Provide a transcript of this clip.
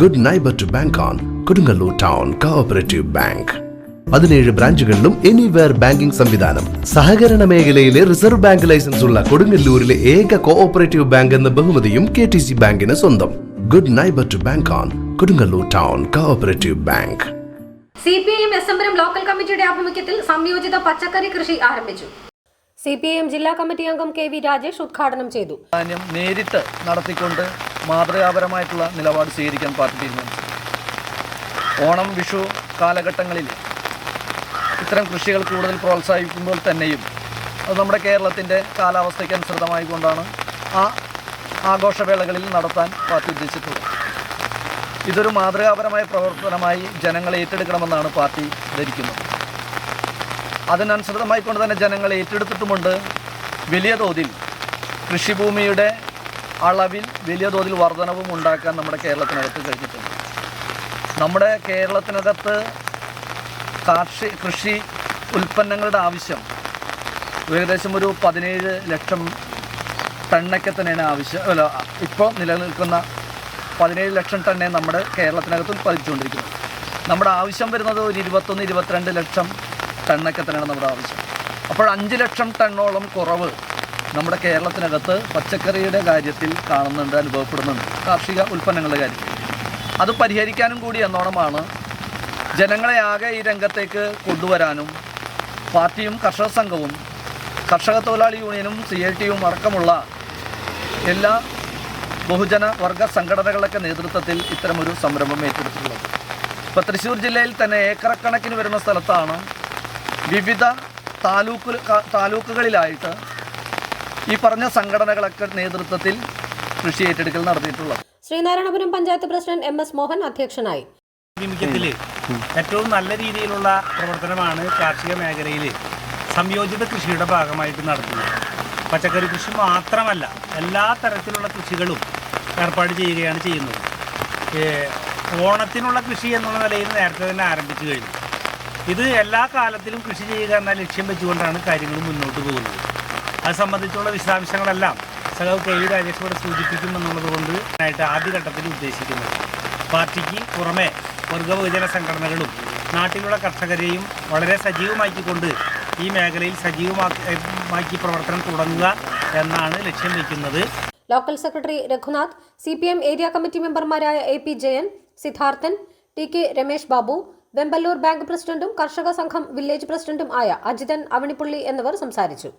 Good neighbour to bank on Kodungallur town cooperative bank പതിനേഴ് ബ്രാഞ്ചുകളിലും anywhere banking സംവിധാനം. സഹകരണ മേഖലയിലെ റിസർവ് ബാങ്ക് ലൈസൻസ് ഉള്ള കൊടുങ്ങല്ലൂരിലെ ഏക കോഓപ്പറേറ്റീവ് ബാങ്ക് എന്ന ബഹുമതിയും കെ ടി സി ബാങ്കിന് സ്വന്തം. Good neighbour to bank on Kodungallur town cooperative bank C P I M S M local കമ്മിറ്റിയുടെ ആഭിമുഖ്യത്തിൽ സംയോജിത പച്ചക്കറി കൃഷി ആരംഭിച്ചു. സി പി ഐ എം ജില്ലാ കമ്മിറ്റി അംഗം കെ വി രാജേഷ് ഉദ്ഘാടനം ചെയ്തു. നേരിട്ട് നടത്തിക്കൊണ്ട് മാതൃകാപരമായിട്ടുള്ള നിലപാട് സ്വീകരിക്കാൻ പാർട്ടി തീരുമാനിച്ചു. ഓണം വിഷു കാലഘട്ടങ്ങളിൽ ഇത്തരം കൃഷികൾ കൂടുതൽ പ്രോത്സാഹിപ്പിക്കുമ്പോൾ തന്നെയും അത് നമ്മുടെ കേരളത്തിന്റെ കാലാവസ്ഥയ്ക്ക് കൊണ്ടാണ് ആ ആഘോഷവേളകളിൽ നടത്താൻ പാർട്ടി ഉദ്ദേശിച്ചിട്ടുള്ളത് ഇതൊരു മാതൃകാപരമായ പ്രവർത്തനമായി ജനങ്ങൾ ഏറ്റെടുക്കണമെന്നാണ് പാർട്ടി ധരിക്കുന്നത്. അതിനനുസൃതമായിക്കൊണ്ട് തന്നെ ജനങ്ങൾ ഏറ്റെടുത്തിട്ടുമുണ്ട് വലിയ തോതിൽ കൃഷിഭൂമിയുടെ അളവിൽ വലിയ തോതിൽ വർധനവും ഉണ്ടാക്കാൻ നമ്മുടെ കേരളത്തിനകത്ത് കഴിഞ്ഞിട്ടുണ്ട്. നമ്മുടെ കേരളത്തിനകത്ത് കാർഷിക കൃഷി ഉൽപ്പന്നങ്ങളുടെ ആവശ്യം ഏകദേശം ഒരു പതിനേഴ് ലക്ഷം ടണ്ണൊക്കെ തന്നെയാണ് ആവശ്യം അല്ല ഇപ്പോൾ നിലനിൽക്കുന്ന പതിനേഴ് ലക്ഷം ടണ്ണേ നമ്മുടെ കേരളത്തിനകത്ത് ഉൽപ്പാദിച്ചുകൊണ്ടിരിക്കുന്നത് നമ്മുടെ ആവശ്യം വരുന്നത് ഒരു ഇരുപത്തൊന്ന് ഇരുപത്തിരണ്ട് ലക്ഷം ടണ്ണൊക്കെ തന്നെയാണ് നമ്മുടെ ആവശ്യം. അപ്പോൾ അഞ്ച് ലക്ഷം ടണ്ണോളം കുറവ് നമ്മുടെ കേരളത്തിനകത്ത് പച്ചക്കറിയുടെ കാര്യത്തിൽ കാണുന്നുണ്ട് അനുഭവപ്പെടുന്നുണ്ട്. കാർഷിക ഉൽപ്പന്നങ്ങളുടെ കാര്യത്തിൽ അത് പരിഹരിക്കാനും കൂടി എന്നോണമാണ് ജനങ്ങളെ ആകെ ഈ രംഗത്തേക്ക് കൊണ്ടുവരാനും പാർട്ടിയും കർഷക സംഘവും കർഷക തൊഴിലാളി യൂണിയനും സി എൽ ടിയും അടക്കമുള്ള എല്ലാ ബഹുജന വർഗ സംഘടനകളുടെ നേതൃത്വത്തിൽ ഇത്തരമൊരു സംരംഭം ഏറ്റെടുത്തിട്ടുള്ളത്. ഇപ്പോൾ തൃശ്ശൂർ ജില്ലയിൽ തന്നെ ഏക്കറക്കണക്കിന് വരുന്ന സ്ഥലത്താണ് വിവിധ താലൂക്ക് താലൂക്കുകളിലായിട്ട് ഈ പറഞ്ഞ സംഘടനകളൊക്കെ നേതൃത്വത്തിൽ കൃഷി ഏറ്റെടുക്കൽ നടത്തിയിട്ടുള്ളത്. Sreenarayanapuram panchayat president M S Mohan അധ്യക്ഷനായി. ഏറ്റവും നല്ല രീതിയിലുള്ള പ്രവർത്തനമാണ് കാർഷിക മേഖലയിൽ സംയോജിത കൃഷിയുടെ ഭാഗമായിട്ട് നടത്തുന്നത്. പച്ചക്കറി കൃഷി മാത്രമല്ല എല്ലാ തരത്തിലുള്ള കൃഷികളും ഏർപ്പാട് ചെയ്യുകയാണ് ചെയ്യുന്നത്. ഓണത്തിനുള്ള കൃഷി എന്നുള്ള നിലയിൽ നേരത്തെ തന്നെ ആരംഭിച്ചു കഴിഞ്ഞു. ഇത് എല്ലാ കാലത്തിലും കൃഷി ചെയ്യുക എന്ന ലക്ഷ്യം വെച്ചുകൊണ്ടാണ് കാര്യങ്ങൾ മുന്നോട്ട് പോകുന്നത്. അത് സംബന്ധിച്ചുള്ള വിശദാംശങ്ങളെല്ലാം സഹവ് കെ വി രാജേഷ് സൂചിപ്പിക്കുമെന്നുള്ളത് കൊണ്ട് ആയിട്ട് ആദ്യഘട്ടത്തിൽ ഉദ്ദേശിക്കുന്നത് പാർട്ടിക്ക് പുറമെ വർഗബഹുജന സംഘടനകളും നാട്ടിലുള്ള കർഷകരെയും വളരെ സജീവമാക്കിക്കൊണ്ട് ഈ മേഖലയിൽ സജീവമാക്കി പ്രവർത്തനം തുടങ്ങുക എന്നാണ് ലക്ഷ്യം വയ്ക്കുന്നത്. Local secretary Raghunath C P M area committee മെമ്പർമാരായ A P Jayan Siddharthan T K Ramesh Babu Vemballur bank പ്രസിഡന്റും കർഷക സംഘം വില്ലേജ് പ്രസിഡന്റും ആയ അജിതൻ അവണിപ്പുള്ളി എന്നിവർ സംസാരിച്ചു.